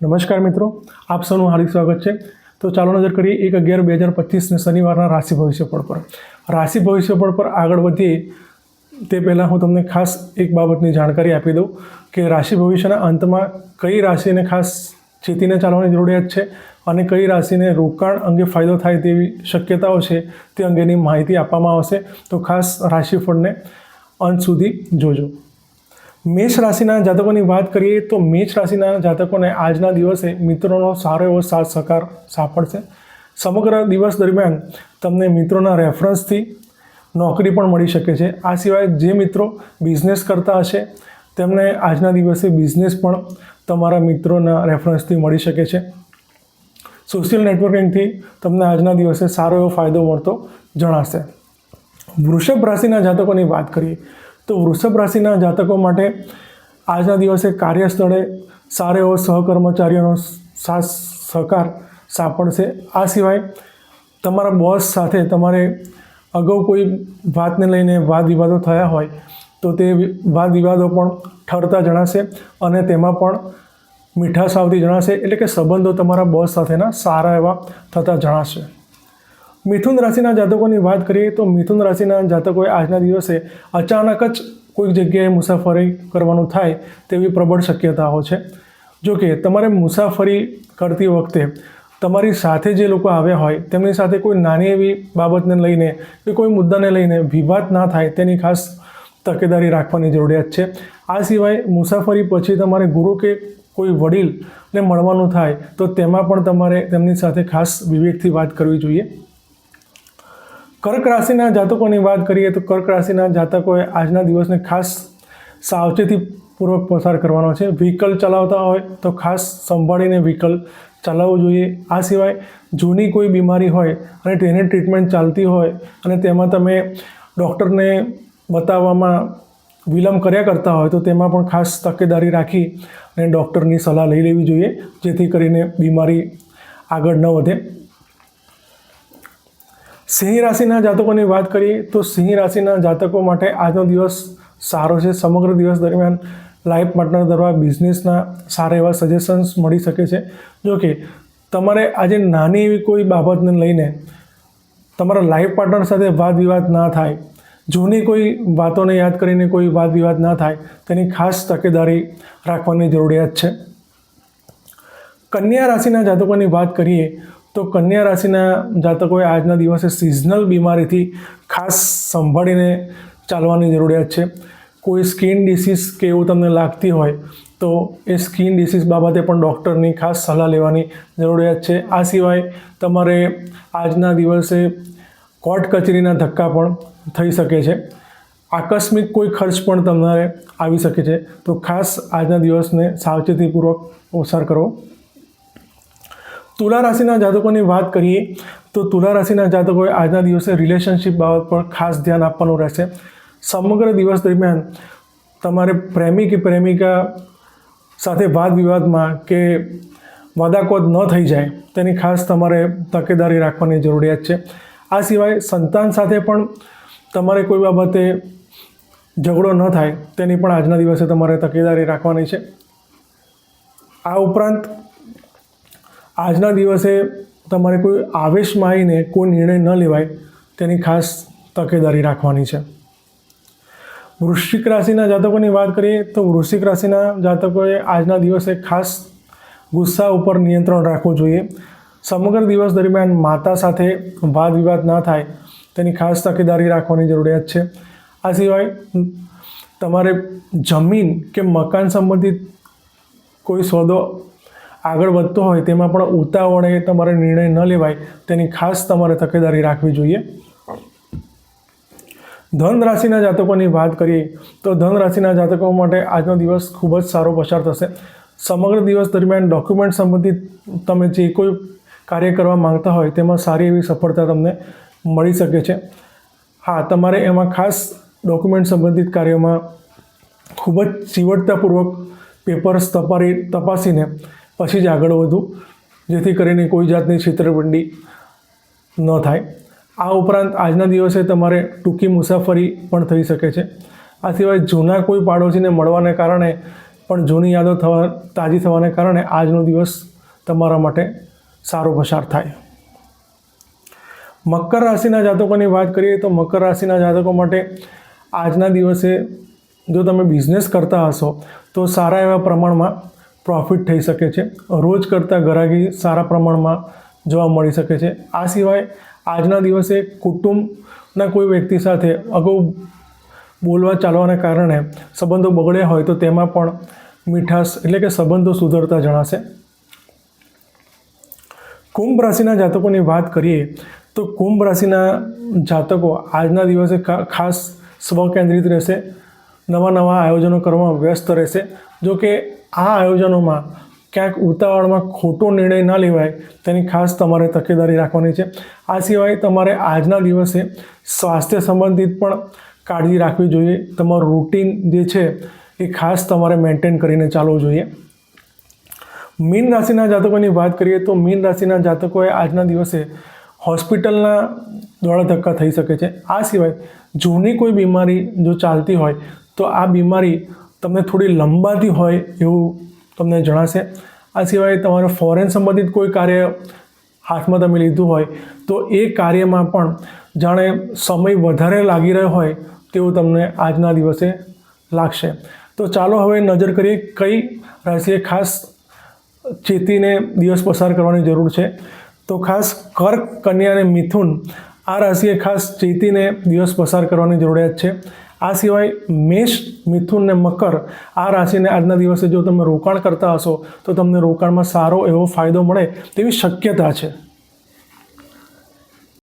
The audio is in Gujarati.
નમસ્કાર મિત્રો, આપ સૌનું હાર્દિક સ્વાગત છે. તો ચાલો નજર કરીએ એક અગિયાર બે હજાર પચીસને શનિવારના રાશિ ભવિષ્યફળ પર. રાશિ ભવિષ્યફળ પર આગળ વધીએ, તે પહેલાં હું તમને ખાસ એક બાબતની જાણકારી આપી દઉં કે રાશિ ભવિષ્યના અંતમાં કઈ રાશિને ખાસ ચેતીને ચાલવાની જરૂરિયાત છે અને કઈ રાશિને રોકાણ અંગે ફાયદો થાય તેવી શક્યતાઓ છે તે અંગેની માહિતી આપવામાં આવશે. તો ખાસ રાશિફળને અંત સુધી જોજો. મેષ રાશિના જાતકોની વાત કરીએ તો મેષ રાશિના જાતકોને આજના દિવસે મિત્રોનો સારો એવો સાથ સહકાર સાંપડશે. સમગ્ર દિવસ દરમિયાન તમને મિત્રોના રેફરન્સથી નોકરી પણ મળી શકે છે. આ સિવાય જે મિત્રો બિઝનેસ કરતા હશે, તેમને આજના દિવસે બિઝનેસ પણ તમારા મિત્રોના રેફરન્સથી મળી શકે છે. સોશિયલ નેટવર્કિંગથી તમને આજના દિવસે સારો એવો ફાયદો મળતો જણાશે. વૃષભ રાશિના જાતકોની વાત કરીએ તો વૃષભ રાશિના જાતકો માટે આજના દિવસે કાર્યસ્થળે સારો એવો સહકર્મચારીઓનો સાથ, સહકાર સાંપડશે. આ સિવાય તમારા બોસ સાથે તમારે અગાઉ કોઈ વાતને લઈને વાદ વિવાદો થયા હોય તો તે વાદ વિવાદો પણ ઠરતા જણાશે અને તેમાં પણ મીઠાશ આવતી જણાશે. એટલે કે સંબંધો તમારા બોસ સાથેના સારા એવા થતા જણાશે. મિથુન રાશિના જાતકોની વાત કરીએ તો મિથુન રાશિના જાતકોએ આજના દિવસે અચાનક જ કોઈક જગ્યાએ મુસાફરી કરવાનું થાય તેવી પ્રબળ શક્યતાઓ છે. જો કે તમારે મુસાફરી કરતી વખતે તમારી સાથે જે લોકો આવ્યા હોય, તેમની સાથે કોઈ નાની એવી બાબતને લઈને કે કોઈ મુદ્દાને લઈને વિવાદ ના થાય તેની ખાસ તકેદારી રાખવાની જરૂરિયાત છે. આ સિવાય મુસાફરી પછી તમારે ગુરુ કે કોઈ વડીલને મળવાનું થાય તો તેમાં પણ તમારે તેમની સાથે ખાસ વિવેકથી વાત કરવી જોઈએ. કર્ક રાશિના જાતકોની વાત કરીએ તો કર્ક રાશિના જાતકોએ આજના દિવસને ખાસ સાવચેતીપૂર્વક પસાર કરવાનો છે. વ્હીકલ ચલાવતા હોય તો ખાસ સંભાળીને વ્હીકલ ચલાવવું જોઈએ. આ સિવાય જૂની કોઈ બીમારી હોય અને તેની ટ્રીટમેન્ટ ચાલતી હોય અને તેમાં તમે ડૉક્ટરને બતાવવામાં વિલંબ કર્યા કરતા હોય તો તેમાં પણ ખાસ તકેદારી રાખી અને ડૉક્ટરની સલાહ લઈ લેવી જોઈએ, જેથી કરીને બીમારી આગળ ન વધે. સિંહ રાશિના જાતકોની વાત કરીએ તો સિંહ રાશિના જાતકો માટે આજનો દિવસ સારો છે. સમગ્ર દિવસ દરમિયાન લાઈફ પાર્ટનર દ્વારા બિઝનેસના સારા એવા સજેશન્સ મળી શકે છે. જો કે તમારે આજે નાની એવી કોઈ બાબતને લઈને તમારા લાઈફ પાર્ટનર સાથે વાદ વિવાદ ના થાય, જૂની કોઈ વાતોને યાદ કરીને કોઈ વાદ વિવાદ ના થાય, તેની ખાસ તકેદારી રાખવાની જરૂરિયાત છે. કન્યા રાશિના જાતકોની વાત કરીએ તો કન્યા રાશિના જાતકોએ આજના દિવસે સિઝનલ બીમારીથી ખાસ સંભાળીને ચાલવાની જરૂરિયાત છે. કોઈ સ્કિન ડિસીઝ કે એવું તમને લાગતી હોય તો એ સ્કિન ડિસીઝ બાબતે પણ ડૉક્ટરની ખાસ સલાહ લેવાની જરૂરિયાત છે. આ સિવાય તમારે આજના દિવસે કોર્ટ કચેરીના ધક્કા પણ થઈ શકે છે. આકસ્મિક કોઈ ખર્ચ પણ તમારે આવી શકે છે. તો ખાસ આજના દિવસને સાવચેતીપૂર્વક પસાર કરવો તુલા રાશિના જાતકોની વાત કરીએ, તો તુલા રાશિના જાતકોએ આજના દિવસે રિલેશનશિપ બાબત પર ખાસ ધ્યાન આપવાનું રહેશે. સમગ્ર દિવસ દરમિયાન તમારે પ્રેમી કે પ્રેમિકા સાથે વાદ વિવાદમાં કે વાદાકોદ ન થઈ જાય, તેની ખાસ તમારે તકેદારી રાખવાની જરૂરિયાત છે. આ સિવાય સંતાન સાથે પણ તમારે કોઈ બાબતે ઝઘડો ન થાય, તેની પણ આજના દિવસે તમારે તકેદારી રાખવાની છે. આ ઉપરાંત આજના દિવસે તમારે કોઈ આવેશમાં આવીને કોઈ નિર્ણય ન લેવાય, તેની ખાસ તકેદારી રાખવાની છે. વૃશ્ચિક રાશિના જાતકોની વાત કરીએ તો વૃશ્ચિક રાશિના જાતકોએ આજના દિવસે ખાસ ગુસ્સા ઉપર નિયંત્રણ રાખવું જોઈએ. સમગ્ર દિવસ દરમિયાન માતા સાથે વાદ વિવાદ ના થાય, તેની ખાસ તકેદારી રાખવાની જરૂરિયાત છે. આ સિવાય તમારે જમીન કે મકાન સંબંધિત કોઈ સોદો આગળ વધતો હોય તેમાં પણ ઉતાવળે તમારે નિર્ણય ન લેવાય, તેની ખાસ તમારે તકેદારી રાખવી જોઈએ. ધન રાશિના જાતકોની વાત કરીએ, તો ધન રાશિના જાતકો માટે આજનો દિવસ ખૂબ જ સારો પસાર થશે. સમગ્ર દિવસ દરમિયાન ડોક્યુમેન્ટ સંબંધિત તમે જે કોઈ કાર્ય કરવા માંગતા હોય તેમાં સારી એવી સફળતા તમને મળી શકે છે. હા, તમારે એમાં ખાસ ડોક્યુમેન્ટ સંબંધિત કાર્યોમાં ખૂબ જ ચીવટતાપૂર્વક પેપર્સ તપારી તપાસીને પછી જ આગળ વધવું જેથી કરીને કોઈ જાતની છેતરપિંડી ન થાય. આ ઉપરાંત આજના દિવસે તમારે ટૂંકી મુસાફરી પણ થઈ શકે છે. આ સિવાય જૂના કોઈ પાડોશીને મળવાને કારણે પણ જૂની યાદો થવા, તાજી થવાને કારણે આજનો દિવસ તમારા માટે સારો પસાર થાય. મકર રાશિના જાતકોની વાત કરીએ તો મકર રાશિના જાતકો માટે આજના દિવસે જો તમે બિઝનેસ કરતા હશો, તો સારા એવા પ્રમાણમાં પ્રોફિટ થઈ શકે છે. રોજ કરતાં ગરાગી સારા પ્રમાણમાં જોવા મળી શકે છે. આ સિવાય આજના દિવસે કુટુંબના કોઈ વ્યક્તિ સાથે અગાઉ બોલવા ચાલવાના કારણે સંબંધો બગડ્યા હોય તો તેમાં પણ મીઠાશ એટલે કે સંબંધો સુધરતા જણાશે. કુંભ રાશિના જાતકોની વાત કરીએ તો કુંભ રાશિના જાતકો આજના દિવસે ખાસ સ્વકેન્દ્રિત રહેશે. નવા નવા આયોજનો કરવામાં વ્યસ્ત રહેશે. જો કે આ આયોજનોમાં ક્યાંક ઉતાવળમાં ખોટો નિર્ણય ન લેવાય તેની ખાસ તમારે તકેદારી રાખવાની છે. આ સિવાય તમારે આજના દિવસે સ્વાસ્થ્ય સંબંધિત પણ કાળજી રાખવી જોઈએ. તમારું રૂટીન જે છે એ ખાસ તમારે મેન્ટેન કરીને ચાલવું જોઈએ. મીન રાશિના જાતકોની વાત કરીએ તો મીન રાશિના જાતકોએ આજના દિવસે હોસ્પિટલના દોડા ધક્કા થઈ શકે છે. આ સિવાય જૂની કોઈ બીમારી જો ચાલતી હોય તો આ બીમારી તમને થોડી લંબાતી હોય એવું તમને જણાશે. આ સિવાય તમારે ફોરેન સંબંધિત કોઈ કાર્ય હાથમાં તમે લીધું હોય, તો એ કાર્યમાં પણ જાણે સમય વધારે લાગી રહ્યો હોય તેવું તમને આજના દિવસે લાગશે. તો ચાલો હવે નજર કરીએ કઈ રાશિએ ખાસ ચેતીને દિવસ પસાર કરવાની જરૂર છે. તો ખાસ કર્ક, કન્યા અને મિથુન આ રાશિએ ખાસ ચેતીને દિવસ પસાર કરવાની જરૂરિયાત છે. આ સિવાય મેષ, મિથુન ને મકર આ રાશિને આજના દિવસે જો તમે રોકાણ કરતા હશો, તો તમને રોકાણમાં સારો એવો ફાયદો મળે તેવી શક્યતા છે.